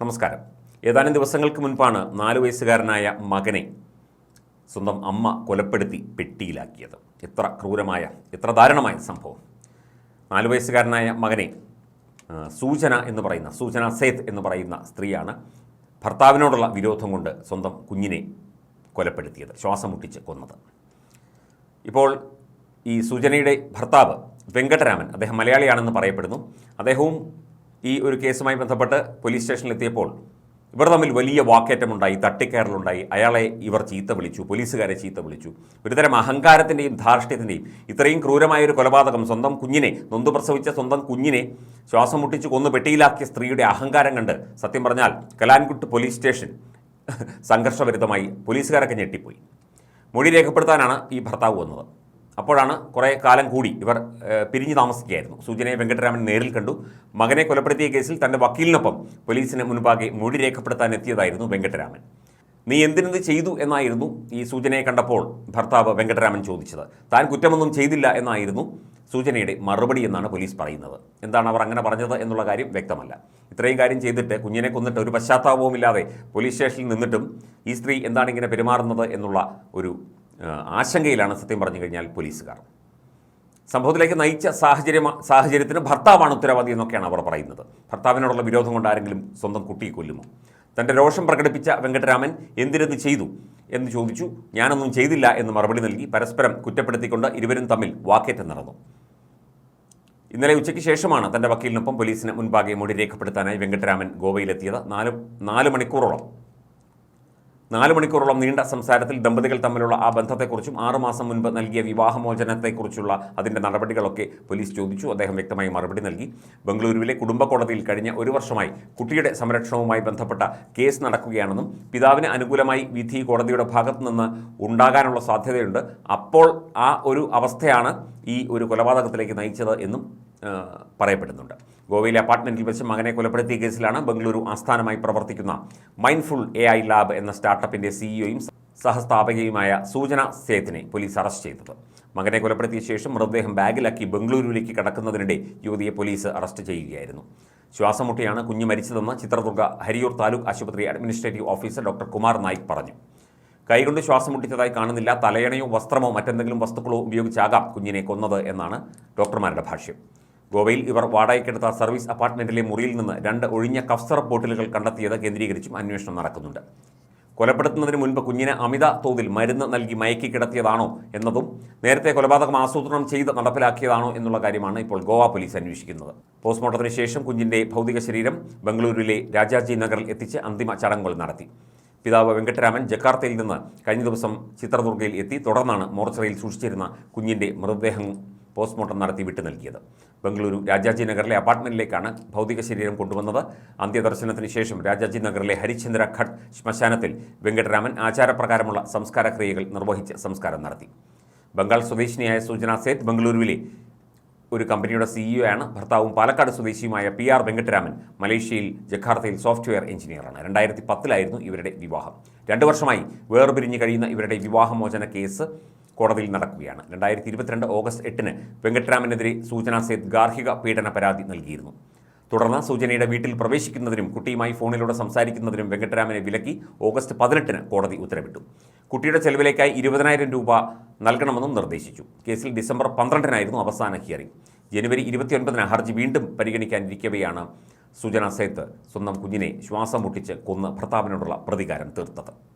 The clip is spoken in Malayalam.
നമസ്കാരം. ഏതാനും ദിവസങ്ങൾക്ക് മുൻപാണ് നാലു വയസ്സുകാരനായ മകനെ സ്വന്തം അമ്മ കൊലപ്പെടുത്തി പെട്ടിയിലാക്കിയത്. എത്ര ക്രൂരമായ എത്ര ദാരുണമായ സംഭവം. നാലു വയസ്സുകാരനായ മകനെ സൂചന എന്ന് പറയുന്ന സൂചന സേത്ത് എന്ന് പറയുന്ന സ്ത്രീയാണ് ഭർത്താവിനോടുള്ള വിരോധം കൊണ്ട് സ്വന്തം കുഞ്ഞിനെ കൊലപ്പെടുത്തിയത് ശ്വാസം മുട്ടിച്ച് കൊന്നത്. ഇപ്പോൾ ഈ സൂചനയുടെ ഭർത്താവ് വെങ്കട്ടരാമൻ അദ്ദേഹം മലയാളിയാണെന്ന് പറയപ്പെടുന്നു. അദ്ദേഹവും ഈ ഒരു കേസുമായി ബന്ധപ്പെട്ട് പോലീസ് സ്റ്റേഷനിലെത്തിയപ്പോൾ ഇവർ തമ്മിൽ വലിയ വാക്കേറ്റമുണ്ടായി തട്ടിക്കയറലുണ്ടായി അയാളെ ഇവർ ചീത്ത വിളിച്ചു പോലീസുകാരെ ചീത്ത വിളിച്ചു. ഒരുതരം അഹങ്കാരത്തിന്റെയും ധാർഷ്ട്യത്തിന്റെയും ഇത്രയും ക്രൂരമായ ഒരു കൊലപാതകം സ്വന്തം കുഞ്ഞിനെ നൊന്തു പ്രസവിച്ച സ്വന്തം കുഞ്ഞിനെ ശ്വാസം മുട്ടിച്ച് കൊന്നു പെട്ടിയിലാക്കിയ സ്ത്രീയുടെ അഹങ്കാരം കണ്ട് സത്യം പറഞ്ഞാൽ കലാൻകുട്ട് പോലീസ് സ്റ്റേഷൻ സംഘർഷഭരിതമായി പോലീസുകാരൊക്കെ ഞെട്ടിപ്പോയി. മൊഴി രേഖപ്പെടുത്താനാണ് ഈ ഭർത്താവ് വന്നത്. അപ്പോഴാണ് കുറേ കാലം കൂടി ഇവർ പിരിഞ്ഞ് താമസിക്കുകയായിരുന്നു. സൂചനയെ വെങ്കട്ടരാമൻ നേരിൽ കണ്ടു. മകനെ കൊലപ്പെടുത്തിയ കേസിൽ തന്റെ വക്കീലിനൊപ്പം പോലീസിന് മുൻപാകെ മൊഴി രേഖപ്പെടുത്താൻ എത്തിയതായിരുന്നു വെങ്കട്ടരാമൻ. നീ എന്തിനെന്ത് ചെയ്തു? എന്നായിരുന്നു ഈ സൂചനയെ കണ്ടപ്പോൾ ഭർത്താവ് വെങ്കട്ടരാമൻ ചോദിച്ചത്. താൻ കുറ്റമൊന്നും ചെയ്തില്ല എന്നായിരുന്നു സൂചനയുടെ മറുപടി എന്നാണ് പോലീസ് പറയുന്നത്. എന്താണ് അവർ അങ്ങനെ പറഞ്ഞത് എന്നുള്ള കാര്യം വ്യക്തമല്ല. ഇത്രയും കാര്യം ചെയ്തിട്ട് കുഞ്ഞിനെ കൊന്നിട്ട് ഒരു പശ്ചാത്താപവുമില്ലാതെ പോലീസ് സ്റ്റേഷനിൽ നിന്നിട്ടും ഈ സ്ത്രീ എന്താണ് ഇങ്ങനെ പെരുമാറുന്നത് എന്നുള്ള ഒരു ആശങ്കയിലാണ് സത്യം പറഞ്ഞു കഴിഞ്ഞാൽ പോലീസുകാർ. സംഭവത്തിലേക്ക് നയിച്ച സാഹചര്യം സാഹചര്യത്തിന് ഭർത്താവാണ് ഉത്തരവാദി എന്നൊക്കെയാണ് അവർ പറയുന്നത്. ഭർത്താവിനോടുള്ള വിരോധം കൊണ്ട് ആരെങ്കിലും സ്വന്തം കുട്ടിയെ കൊല്ലുമോ? തന്റെ രോഷം പ്രകടിപ്പിച്ച വെങ്കട്ടരാമൻ എന്തിനെന്ന് ചെയ്തു എന്ന് ചോദിച്ചു. ഞാനൊന്നും ചെയ്തില്ല എന്ന് മറുപടി നൽകി. പരസ്പരം കുറ്റപ്പെടുത്തിക്കൊണ്ട് ഇരുവരും തമ്മിൽ വാക്കേറ്റം നടന്നു. ഇന്നലെ ഉച്ചയ്ക്ക് ശേഷമാണ് തന്റെ വക്കീലിനൊപ്പം പോലീസിന് മുൻപാകെ മൊഴി രേഖപ്പെടുത്താനായി വെങ്കട്ടരാമൻ ഗോവയിലെത്തിയത്. നാല് നാല് മണിക്കൂറോളം നാല് മണിക്കൂറോളം നീണ്ട സംസാരത്തിൽ ദമ്പതികൾ തമ്മിലുള്ള ആ ബന്ധത്തെക്കുറിച്ചും ആറുമാസം മുൻപ് നൽകിയ വിവാഹമോചനത്തെക്കുറിച്ചുള്ള അതിന്റെ നടപടികളൊക്കെ പോലീസ് ചോദിച്ചു. അദ്ദേഹം വ്യക്തമായി മറുപടി നൽകി. ബംഗളൂരുവിലെ കുടുംബ കോടതിയിൽ കഴിഞ്ഞ ഒരു വർഷമായി കുട്ടിയുടെ സംരക്ഷണവുമായി ബന്ധപ്പെട്ട കേസ് നടക്കുകയാണെന്നും പിതാവിന് അനുകൂലമായി വിധി കോടതിയുടെ ഭാഗത്തു നിന്ന് ഉണ്ടാകാനുള്ള സാധ്യതയുണ്ട്. അപ്പോൾ ആ ഒരു അവസ്ഥയാണ് ഈ ഒരു കൊലപാതകത്തിലേക്ക് നയിച്ചത് എന്നും പറയപ്പെടുന്നുണ്ട്. ഗോവയിലെ അപ്പാർട്ട്മെന്റിൽ വെച്ച് മകനെ കൊലപ്പെടുത്തിയ കേസിലാണ് ബംഗളൂരു ആസ്ഥാനമായി പ്രവർത്തിക്കുന്ന മൈൻഡ്ഫുൾ എ ഐ ലാബ് എന്ന സ്റ്റാർട്ടപ്പിന്റെ സിഇഒയും സഹസ്ഥാപകയുമായ സൂചന സേത്തിനെ പോലീസ് അറസ്റ്റ് ചെയ്തത്. മകനെ കൊലപ്പെടുത്തിയ ശേഷം മൃതദേഹം ബാഗിലാക്കി ബംഗളൂരുവിലേക്ക് കടക്കുന്നതിനിടെ യുവതിയെ പോലീസ് അറസ്റ്റ് ചെയ്യുകയായിരുന്നു. ശ്വാസം മുട്ടിയാണ് കുഞ്ഞ് മരിച്ചതെന്ന് ചിത്രദുർഗ ഹരിയൂർ താലൂക്ക് ആശുപത്രി administrative officer doctor Kumar Naik പറഞ്ഞു. കൈകൊണ്ട് ശ്വാസം മുട്ടിച്ചതായി കാണുന്നില്ല തലയണയോ വസ്ത്രമോ മറ്റെന്തെങ്കിലും വസ്തുക്കളോ ഉപയോഗിച്ചാകാം കുഞ്ഞിനെ കൊന്നത് എന്നാണ് ഡോക്ടർമാരുടെ ഭാഷ്യം. ഗോവയിൽ ഇവർ വാടകയ്ക്കെടുത്ത സർവീസ് അപ്പാർട്ട്മെന്റിലെ മുറിയിൽ നിന്ന് രണ്ട് ഒഴിഞ്ഞ കഫ്സർ ബോട്ടിലുകൾ കണ്ടെത്തിയത് കേന്ദ്രീകരിച്ചും അന്വേഷണം നടക്കുന്നുണ്ട്. കൊലപ്പെടുത്തുന്നതിന് മുൻപ് കുഞ്ഞിനെ അമിത തോതിൽ മരുന്ന് നൽകി മയക്കി കിടത്തിയതാണോ എന്നതും നേരത്തെ കൊലപാതകം ആസൂത്രണം ചെയ്ത് നടപ്പിലാക്കിയതാണോ എന്നുള്ള കാര്യമാണ് ഇപ്പോൾ ഗോവ പോലീസ് അന്വേഷിക്കുന്നത്. പോസ്റ്റ്മോർട്ടത്തിന് ശേഷം കുഞ്ഞിന്റെ ഭൗതിക ശരീരം ബംഗളൂരുവിലെ രാജാജി നഗറിൽ എത്തിച്ച് അന്തിമ ചടങ്ങുകൾ നടത്തി. പിതാവ് വെങ്കട്ടരാമൻ ജക്കാർത്തയിൽ നിന്ന് കഴിഞ്ഞ ദിവസം ചിത്രദുർഗയിൽ എത്തി. തുടർന്നാണ് മോർച്ചറിയിൽ സൂക്ഷിച്ചിരുന്ന കുഞ്ഞിന്റെ മൃതദേഹം പോസ്റ്റ്മോർട്ടം നടത്തി വിട്ടു നൽകിയത്. ബംഗളൂരു രാജാജി നഗറിലെ അപ്പാർട്ട്മെന്റിലേക്കാണ് ഭൗതിക ശരീരം കൊണ്ടുവന്നത്. അന്ത്യദർശനത്തിന് ശേഷം രാജാജി നഗറിലെ ഹരിചന്ദ്ര ഘട്ട് ശ്മശാനത്തിൽ വെങ്കട്ടരാമൻ ആചാരപ്രകാരമുള്ള സംസ്കാരക്രിയകൾ നിർവഹിച്ച് സംസ്കാരം നടത്തി. ബംഗാൾ സ്വദേശിനിയായ സൂചന സേത് ബംഗളൂരുവിലെ ഒരു കമ്പനിയുടെ സിഇഒ ആണ്. ഭർത്താവും പാലക്കാട് സ്വദേശിയുമായ പി ആർ വെങ്കട്ടരാമൻ മലേഷ്യയിൽ ജക്കാർത്തയിൽ സോഫ്റ്റ്വെയർ എഞ്ചിനീയറാണ്. രണ്ടായിരത്തി പത്തിലായിരുന്നു ഇവരുടെ വിവാഹം. രണ്ടു വർഷമായി വേർപിരിഞ്ഞ് കഴിയുന്ന ഇവരുടെ വിവാഹമോചന കേസ് കോടതിയിൽ നടക്കുകയാണ്. രണ്ടായിരത്തി ഇരുപത്തിരണ്ട് ഓഗസ്റ്റ് എട്ടിന് വെങ്കട്ടരാമനെതിരെ സൂചന സേത് ഗാർഹിക പീഡന പരാതി നൽകിയിരുന്നു. തുടർന്ന് സൂചനയുടെ വീട്ടിൽ പ്രവേശിക്കുന്നതിനും കുട്ടിയുമായി ഫോണിലൂടെ സംസാരിക്കുന്നതിനും വെങ്കട്ടരാമനെ വിലക്കി ഓഗസ്റ്റ് പതിനെട്ടിന് കോടതി ഉത്തരവിട്ടു. കുട്ടിയുടെ ചെലവിലേക്കായി ഇരുപതിനായിരം രൂപ നൽകണമെന്നും നിർദ്ദേശിച്ചു. കേസിൽ ഡിസംബർ പന്ത്രണ്ടിനായിരുന്നു അവസാന ഹിയറിംഗ്. ജനുവരി ഇരുപത്തിയൊൻപതിന് ഹർജി വീണ്ടും പരിഗണിക്കാനിരിക്കവെയാണ് സുജന സേത്ത് സ്വന്തം കുഞ്ഞിനെ ശ്വാസം മുട്ടിച്ച് കൊന്ന് ഭർത്താവിനോടുള്ള പ്രതികാരം തീർത്തത്.